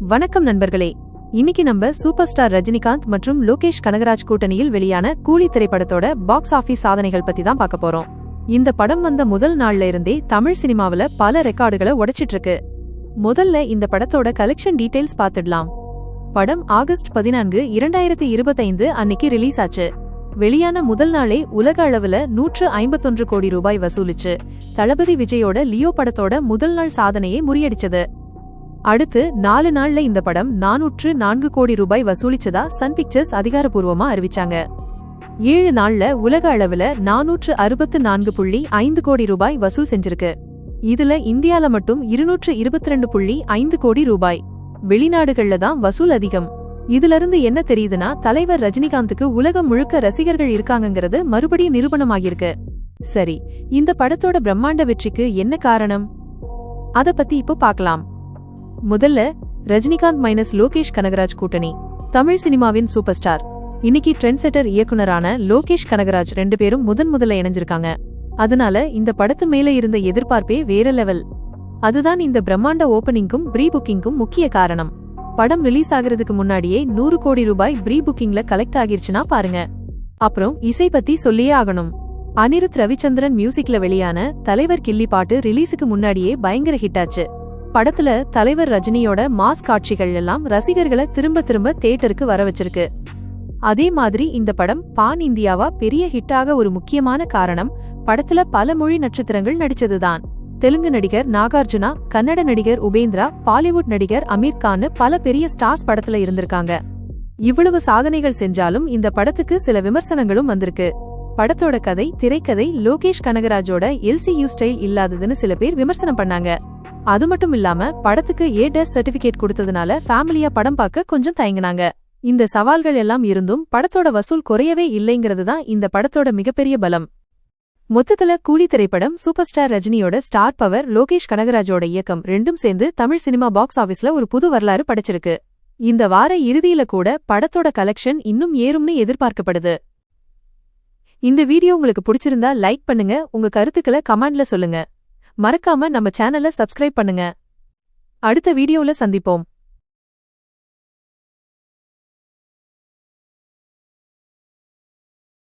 வணக்கம் நண்பர்களே. இன்னைக்கு நம்ம சூப்பர் ஸ்டார் ரஜினிகாந்த் மற்றும் லோகேஷ் கனகராஜ் கூட்டணியில் வெளியான கூலி திரைப்படத்தோட பாக்ஸ் ஆபீஸ் சாதனைகள் பத்தி தான் பார்க்க போறோம். இந்த படம் வந்த முதல் நாள்ல இருந்தே தமிழ் சினிமாவுல பல ரெக்கார்டுகளை உடைச்சிட்டு இருக்கு முதல்ல இந்த படத்தோட கலெக்ஷன் டீடைல்ஸ் பார்த்துடலாம். படம் ஆகஸ்ட் பதினான்கு இரண்டாயிரத்தி இருபத்தைந்து அன்னைக்கு ரிலீஸ் ஆச்சு. வெளியான முதல் நாளே உலக அளவுல நூற்று ஐம்பத்தொன்று கோடி ரூபாய் வசூலிச்சு. தளபதி விஜயோட லியோ படத்தோட முதல் நாள் சாதனையை முறியடிச்சது. அடுத்து நாலு நாள்ல இந்த படம் நானூற்று நான்கு கோடி ரூபாய் வசூலிச்சதா சன் பிக்சர்ஸ் அதிகாரப்பூர்வமா அறிவிச்சாங்க. ஏழு நாள்ல உலக அளவுல நானூற்று அறுபத்து நான்கு புள்ளி ஐந்து கோடி ரூபாய் வசூல் செஞ்சிருக்கு. இதுல இந்தியால மட்டும் இருநூற்று இருபத்தி ரெண்டு புள்ளி ஐந்து கோடி ரூபாய். வெளிநாடுகள்ல தான் வசூல் அதிகம். இதுல இருந்து என்ன தெரியுதுன்னா தலைவர் ரஜினிகாந்துக்கு உலகம் முழுக்க ரசிகர்கள் இருக்காங்கங்கிறது மறுபடியும் நிரூபணமாகிருக்கு சரி இந்த படத்தோட பிரம்மாண்ட வெற்றிக்கு என்ன காரணம்? அத பத்தி இப்போ பார்க்கலாம். முதல்ல ரஜினிகாந்த் மைனஸ் லோகேஷ் கனகராஜ் கூட்டணி. தமிழ் சினிமாவின் சூப்பர் ஸ்டார் இன்னைக்கு ட்ரெண்ட் செட்டர் இயக்குனரான லோகேஷ் கனகராஜ் ரெண்டு பேரும் முதன் முதல்ல இணைஞ்சிருக்காங்க. அதனால இந்த படத்து மேல இருந்த எதிர்பார்ப்பே வேற லெவல் அதுதான் இந்த பிரம்மாண்ட ஓபனிங்கும் ப்ரீ புக்கிங்கும் முக்கிய காரணம். படம் ரிலீஸ் ஆகிறதுக்கு முன்னாடியே நூறு கோடி ரூபாய் ப்ரீ புக்கிங்ல கலெக்ட் ஆகிருச்சுன்னா பாருங்க. அப்புறம் இசை பத்தி சொல்லியே ஆகணும். அனிருத் ரவிச்சந்திரன் மியூசிக்ல வெளியான தலைவர் கில்லி பாட்டு ரிலீஸுக்கு முன்னாடியே பயங்கர ஹிட் ஆச்சு. படத்துல தலைவர் ரஜினியோட மாஸ் காட்சிகள் எல்லாம் ரசிகர்களை திரும்ப திரும்ப தியேட்டருக்கு வர வச்சிருக்கு. அதே மாதிரி இந்த படம் பான் இந்தியாவா பெரிய ஹிட்டாக ஒரு முக்கியமான காரணம் படத்துல பல மொழி நட்சத்திரங்கள் நடிச்சதுதான். தெலுங்கு நடிகர் நாகார்ஜுனா கன்னட நடிகர் உபேந்திரா பாலிவுட் நடிகர் அமீர் கான் பல பெரிய ஸ்டார்ஸ் படத்துல இருந்திருக்காங்க. இவ்வளவு சாதனைகள் செஞ்சாலும் இந்த படத்துக்கு சில விமர்சனங்களும் வந்திருக்கு. படத்தோட கதை திரைக்கதை லோகேஷ் கனகராஜோட எல்சியூ ஸ்டைல் இல்லாததுன்னு சில பேர் விமர்சனம் பண்ணாங்க. அது மட்டும் இல்லாம படத்துக்கு ஏ டெஸ்ட் சர்டிபிகேட் கொடுத்ததுனால ஃபேமிலியா படம் பார்க்க கொஞ்சம் தயங்கினாங்க. இந்த சவால்கள் எல்லாம் இருந்தும் படத்தோட வசூல் குறையவே இல்லைங்கிறது தான் இந்த படத்தோட மிகப்பெரிய பலம். மொத்தத்துல கூலி திரைப்படம் சூப்பர் ஸ்டார் ரஜினியோட ஸ்டார் பவர் லோகேஷ் கனகராஜோட இயக்கம் ரெண்டும் சேர்ந்து தமிழ் சினிமா பாக்ஸ் ஆபீஸ்ல ஒரு புது வரலாறு படைச்சிருக்கு. இந்த வார இறுதியில கூட படத்தோட கலெக்ஷன் இன்னும் ஏறும்னு எதிர்பார்க்கப்படுது. இந்த வீடியோ உங்களுக்கு பிடிச்சிருந்தா லைக் பண்ணுங்க உங்க கருத்துக்களை கமெண்ட்ல சொல்லுங்க. மறக்காம நம்ம சேனலை சப்ஸ்கிரைப் பண்ணுங்க. அடுத்த வீடியோல சந்திப்போம்.